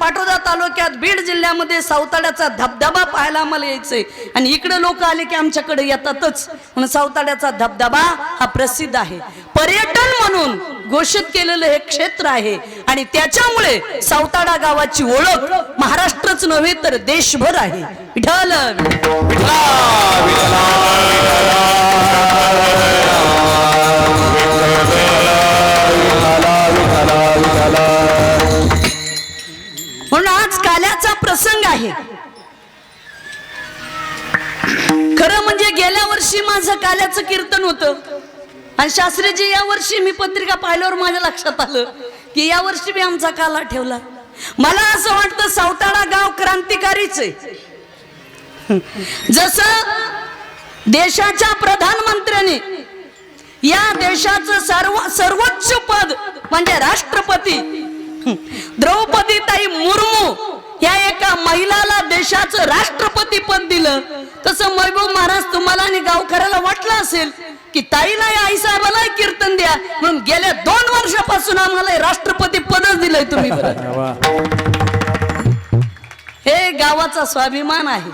पाटोदा तालुक्यात बीड जिल्ह्यामध्ये सावताड्याचा धबधबा पाहायला आम्हाला यायचंय. आणि इकडे लोक आले की आमच्याकडे येतातच. म्हणून सावताड्याचा धबधबा हा प्रसिद्ध आहे. पर्यटन म्हणून घोषित केलेलं हे क्षेत्र आहे. आणि त्याच्यामुळे सावताडा गावाची ओळख महाराष्ट्रच नव्हे तर देशभर आहे. विठ्ठल. आहे. खरं म्हणजे गेल्या वर्षी माझं काल्याचं कीर्तन होतं. आणि शास्त्रीजी या वर्षी मी पत्रिका पाहिल्यावर माझ्या लक्षात आलं की या वर्षी मी आमचा काला ठेवला. मला असं वाटतं सावताळा गाव क्रांतिकारीच आहे. जसं देशाच्या प्रधानमंत्र्यांनी या देशाचं सर्व सर्वोच्च पद म्हणजे राष्ट्रपती द्रौपदी ताई मुर्मू देशाचं राष्ट्रपती पद दिलं. तसं महबूब महाराज तुम्हाला आणि गावकऱ्याला वाटलं असेल की ताईला या आईसाहेबाला कीर्तन द्या. म्हणून गेल्या दोन वर्षापासून आम्हाला राष्ट्रपती पदच दिलंय तुम्ही. हे गावाचा स्वाभिमान आहे.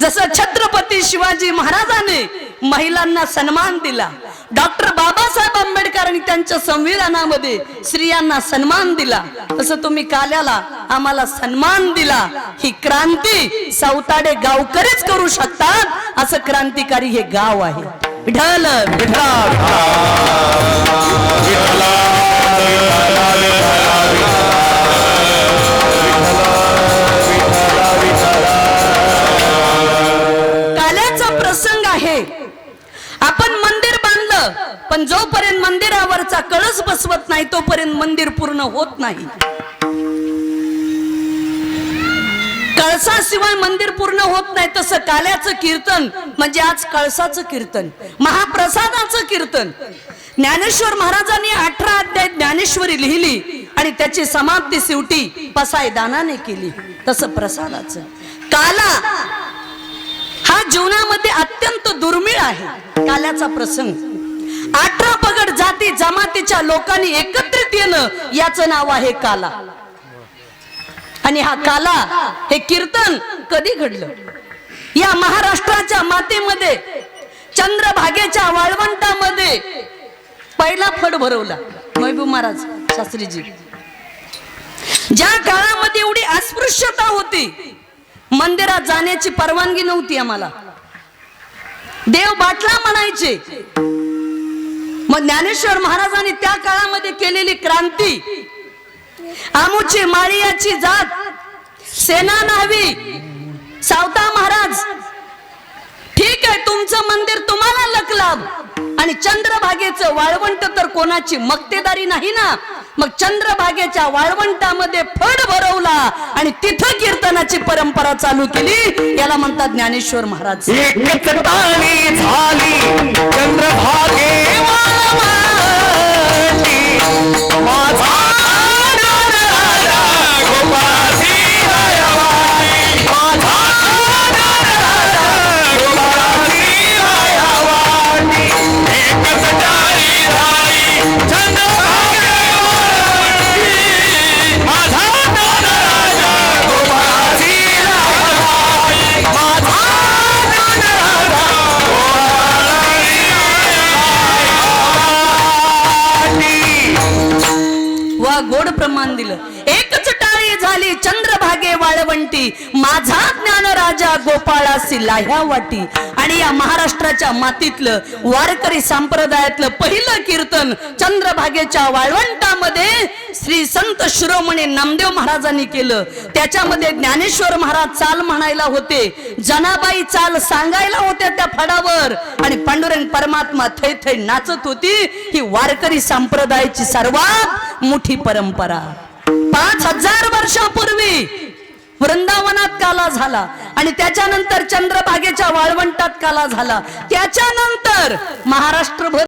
जसं छत्रपती शिवाजी महाराजांनी महिलांना सन्मान दिला डॉक्टर बाबासाहेब आंबेडकरांनी त्यांच्या संविधानामध्ये स्त्रियांना सन्मान दिला. तसं तुम्ही काल्याला आम्हाला सन्मान दिला. ही क्रांती सावताडे गावकरीच करू शकतात. असं क्रांतिकारी हे गाव आहे. ढल काल्याचा जोपर्यंत मंदिरावरचा कळस बसवत नाही तोपर्यंत मंदिर पूर्ण होत नाही. कळसाशिवाय मंदिर पूर्ण होत नाही तसं काल्याचं कीर्तन म्हणजे आज कळसाचं कीर्तन महाप्रसादाचं कीर्तन. ज्ञानेश्वर महाराजांनी अठरा अध्याय ज्ञानेश्वरी लिहिली आणि त्याची समाप्ती शेवटी पसाय दानाने केली तसं प्रसादाचं. काला हा जीवनामध्ये अत्यंत दुर्मिळ आहे काल्याचा प्रसंग. जाती जमातीच्या लोकांनी एकत्रित येणं याचं नाव आहे काला. आणि हा काला हे कीर्तन कधी घडलं? या महाराष्ट्राच्या मातीमध्ये चंद्रभागेच्या वाळवंटामध्ये पहिला फड भरवला. महबूब महाराज शास्त्रीजी. ज्या काळामध्ये एवढी अस्पृश्यता होती मंदिरात जाण्याची परवानगी नव्हती आम्हाला. देव बाटला म्हणायचे मग ज्ञानेश्वर महाराजांनी त्या काळामध्ये केलेली क्रांती. आमुची माळियाची जात सेना नावी सावता महाराज ठीक आहे तुमचं मंदिर तुम्हाला लकलाभ आणि चंद्रभागेचं वाळवंट तर कोणाची मक्तेदारी नाही ना? मग चंद्रभागेच्या वाळवंटामध्ये फड भरवला आणि तिथं कीर्तनाची परंपरा चालू केली. याला म्हणतात ज्ञानेश्वर महाराज. झाली चंद्रभागे माझा गोड प्रमाण दिलं. एकच चंद्रभागे वाळवंटी. माझा ज्ञान राजा गोपाळासी लाह्या वाटी. आणि या महाराष्ट्राच्या मातीतलं वारकरी संप्रदायातलं पहिलं कीर्तन चंद्रभागेच्या वाळवंटामध्ये श्री संत शिरोमणी नामदेव महाराजांनी केलं. त्याच्यामध्ये ज्ञानेश्वर महाराज चाल म्हणायला होते. जनाबाई चाल सांगायला होत्या त्या फडावर. आणि पांडुरंग परमात्मा थै थै नाचत होती. ही वारकरी संप्रदायाची सर्वात मोठी परंपरा. पाच हजार वर्षापूर्वी वृंदावनात काला झाला आणि त्याच्यानंतर चंद्रभागेच्या वाळवंटात काला झाला. त्याच्यानंतर महाराष्ट्रभर